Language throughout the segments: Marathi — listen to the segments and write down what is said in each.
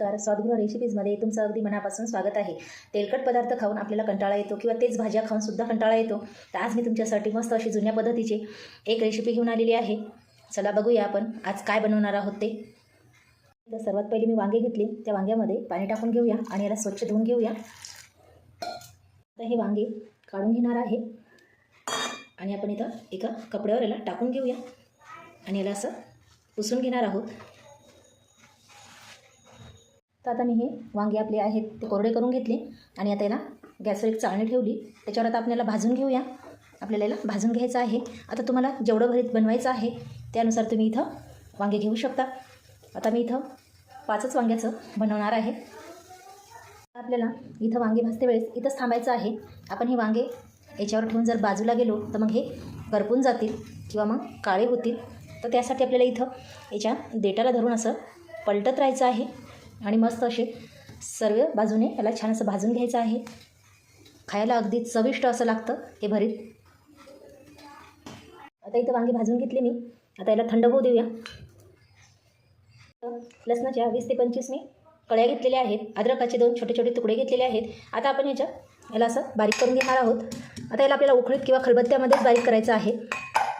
नमस्कार. स्वादगृह रेसिपीजमध्ये तुमचं अगदी मनापासून स्वागत आहे. तेलकट पदार्थ खाऊन आपल्याला कंटाळा येतो किंवा तेच भाज्या खाऊन सुद्धा कंटाळा येतो. तर आज मी तुमच्यासाठी मस्त अशी जुन्या पद्धतीची एक रेसिपी घेऊन आलेली आहे. चला बघूया आपण आज काय बनवणार आहोत ते. तर सर्वात पहिले मी वांगे घेतले. त्या वांग्यामध्ये पाणी टाकून घेऊया आणि याला स्वच्छ धुवून घेऊया. तर हे वांगे काढून घेणार आहे. आणि आपण इथं एका कपड्यावर याला टाकून घेऊया. आणि याला असं पुसून घेणार आहोत. तर आता मी हे वांगे आपले आहेत ते कोरडे करून घेतले. आणि आता याला गॅसवर एक चाळणी ठेवली. त्याच्यावर आता आपल्याला भाजून घेऊया. आपल्याला याला भाजून घ्यायचं आहे. आता तुम्हाला जेवढं भरीत बनवायचं आहे त्यानुसार तुम्ही इथं वांगे घेऊ शकता. आता मी इथं पाचच वांग्याचं बनवणार आहे. आपल्याला इथं वांगे भाजते वेळेस इथंच थांबायचं आहे. आपण हे वांगे याच्यावर ठेवून जर बाजूला गेलो तर मग हे करपून जातील किंवा मग काळे होतील. तर त्यासाठी आपल्याला इथं याच्या देटाला धरून असं पलटत राहायचं आहे. आणि मस्त असे सर्व बाजूने याला छान असं भाजून घ्यायचं आहे. खायला अगदी चविष्ट असं लागतं हे भरीत. आता इथं वांगे भाजून घेतले मी. आता याला थंड होऊ देऊया. लसणाच्या वीस ते पंचवीस मी कळ्या घेतलेल्या आहेत. अद्रकाचे दोन छोटे छोटे तुकडे घेतलेले आहेत. आता आपण याच्या याला असं बारीक करून घेणार आहोत. आता याला आपल्याला उखळीत किंवा खलबत्त्यामध्येच बारीक करायचं आहे.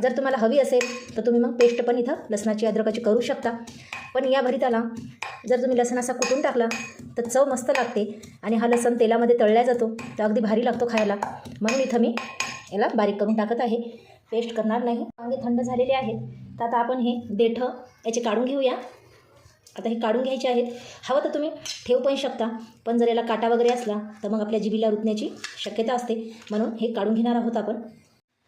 जर तुम्हाला हवी असेल तर तुम्ही मग पेस्ट पण इथं लसणाची अद्रकाची करू शकता. पण या भरिताला जर तुम्ही लसण असा कुटून टाकला तर चव मस्त लागते आणि हा लसण तेलामध्ये तळला जातो. तर अगदी भारी लागतो खायला. म्हणून इथं मी याला बारीक करून टाकत आहे. पेस्ट करणार नाही. वांगे थंड झालेले आहेत. तर आता आपण हे देठं याचे काढून घेऊया. आता हे काढून घ्यायचे आहेत. हवं तर तुम्ही ठेवू पण शकता. पण जर याला काटा वगैरे असला तर मग आपल्या जिबीला रुतण्याची शक्यता असते. म्हणून हे काढून घेणार आहोत आपण.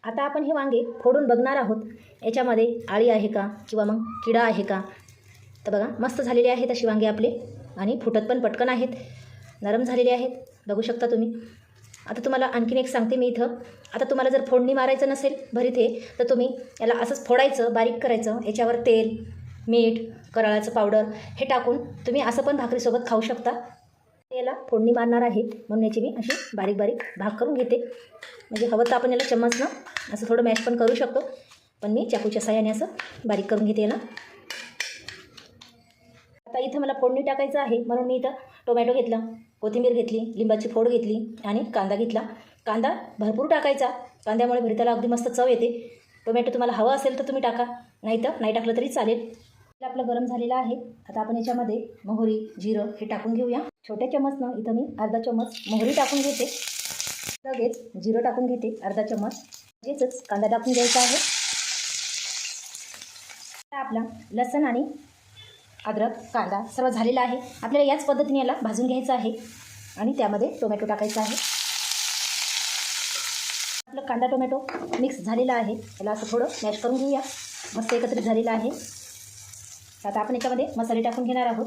आता आपण हे वांगे फोडून बघणार आहोत. याच्यामध्ये आळी आहे का? किंवा मग किडा आहे का? तर बघा मस्त झालेले आहेत अशी वांगे आपले. आणि फुटत पण पटकन आहेत. नरम झालेले आहेत. बघू शकता तुम्ही. आता तुम्हाला आणखीन एक सांगते मी इथं. आता तुम्हाला जर फोडणी मारायचं नसेल भरीत हे तर तुम्ही याला असंच फोडायचं बारीक करायचं. याच्यावर तेल मीठ कराळाचं पावडर हे टाकून तुम्ही असं पण भाकरीसोबत खाऊ शकता. याला फोडणी मारणार आहे. म्हणून याची मी अशी बारीक बारीक भाग करून घेते. म्हणजे हवं तर आपण याला चम्मचनं असं थोडं मॅश पण करू शकतो. पण मी चाकूच्या साह्याने असं बारीक करून घेते याला. इथं मला फोडणी टाकायचं आहे. म्हणून मी इथं टोमॅटो घेतला कोथिंबीर घेतली लिंबाची फोड घेतली आणि कांदा घेतला. कांदा भरपूर टाकायचा. कांद्यामुळे भरिताला अगदी मस्त चव येते. टोमॅटो तुम्हाला हवं असेल तर तुम्ही टाका. नाही तर नाही टाकलं तरी चालेल. आपलं गरम झालेलं आहे. आता आपण याच्यामध्ये मोहरी जिरं हे टाकून घेऊया. छोट्या चमचनं इथं मी अर्धा चमच मोहरी टाकून घेते. लगेच जिरं टाकून घेते अर्धा चमच लगेचच कांदा टाकून घ्यायचा आहे. आपला लसण आणि अद्रक कांदा सर्व झालेला आहे. आपल्याला याच पद्धतीने याला भाजून घ्यायचं आहे आणि त्यामध्ये टोमॅटो टाकायचा आहे. आपलं कांदा टोमॅटो मिक्स झालेला आहे. याला असं थोडं मॅश करून घेऊया. मस्त एकत्रित झालेलं आहे. आता आपण याच्यामध्ये मसाले टाकून घेणार आहोत.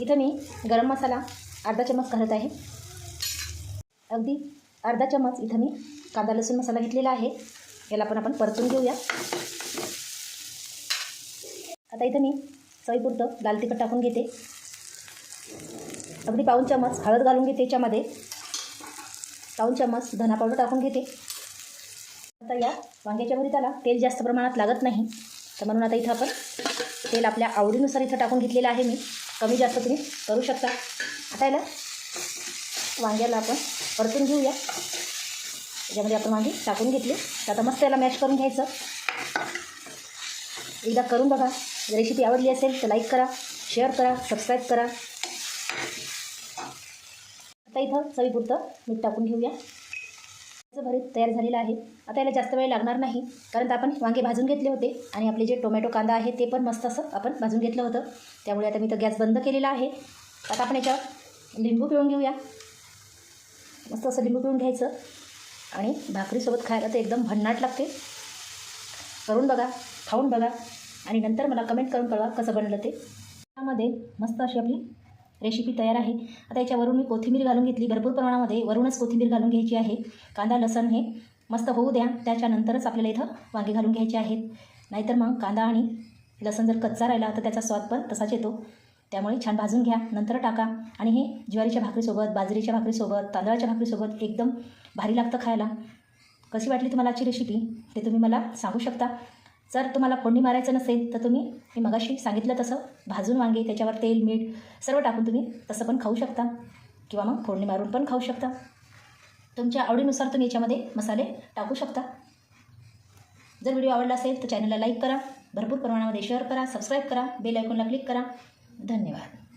इथं मी गरम मसाला अर्धा चमच घालत आहे. अगदी अर्धा चमच इथं मी कांदा लसूण मसाला घेतलेला आहे. याला पण आपण परतून घेऊया. आता इथं मी चवीपुरतं लाल तिखट टाकून घेते. अगदी पाऊन चम्मच हळद घालून घेते याच्यामध्ये. पाऊन चम्मच धना पावडर टाकून घेते. आता या वांग्याच्या भरीताला तेल जास्त प्रमाणात लागत नाही. तर म्हणून आता इथं आपण तेल आपल्या आवडीनुसार इथं टाकून घेतलेलं आहे मी. कमी जास्त तुम्ही करू शकता. आता याला वांग्याला आपण परतून घेऊया. त्याच्यामध्ये आपण वांगी टाकून घेतली. तर आता मस्त याला मॅश करून घ्यायचं. एकदा करून बघा. रेसिपी आवडली असेल तर लाईक करा शेअर करा सबस्क्राईब करा. आता इथं चवीपुरतं मीठ टाकून घेऊया. भरीत तयार झालेलं आहे. आता याला जास्त वेळ लागणार नाही कारण आपण वांगे भाजून घेतले होते आणि आपले जे टोमॅटो कांदा आहे ते पण मस्त असं आपण भाजून घेतलं होतं. त्यामुळे आता मी तर गॅस बंद केलेला आहे. आता आपण याच्यावर लिंबू पिळून घेऊया. मस्त असं लिंबू पिळून घ्यायचं. आणि भाकरीसोबत खायला तर एकदम भन्नाट लागते. करून बघा खाऊन बघा. आणि नंतर मला कमेंट करून कळवा कसं बनलं ते. त्यामध्ये मस्त अशी आपली रेसिपी तयार आहे. आता याच्यावरून मी कोथिंबीर घालून घेतली. भरपूर प्रमाणामध्ये वरूनच कोथिंबीर घालून घ्यायची आहे. कांदा लसण हे मस्त होऊ द्या. त्याच्यानंतरच आपल्याला इथं वांगे घालून घ्यायचे आहेत. नाहीतर मग कांदा आणि लसण जर कच्चा राहिला तर त्याचा स्वाद पण तसाच येतो. त्यामुळे छान भाजून घ्या. नंतर टाका. आणि हे ज्वारीच्या भाकरीसोबत बाजरीच्या भाकरीसोबत तांदळाच्या भाकरीसोबत एकदम भारी लागतं खायला. कशी वाटली तुम्हाला आजची रेसिपी ते तुम्ही मला सांगू शकता. जर तुम्हाला फोडणी मारायचं नसेल तर तुम्ही मी मगाशी सांगितलं तसं भाजून वांगे त्याच्यावर तेल मीठ सर्व टाकून तुम्ही तसं पण खाऊ शकता. किंवा मग फोडणी मारून पण खाऊ शकता. तुमच्या आवडीनुसार तुम्ही याच्यामध्ये मसाले टाकू शकता. जर व्हिडिओ आवडला असेल तर चॅनलला लाईक करा. भरपूर प्रमाणामध्ये शेअर करा सबस्क्राईब करा बेल आयकॉनला क्लिक करा. धन्यवाद.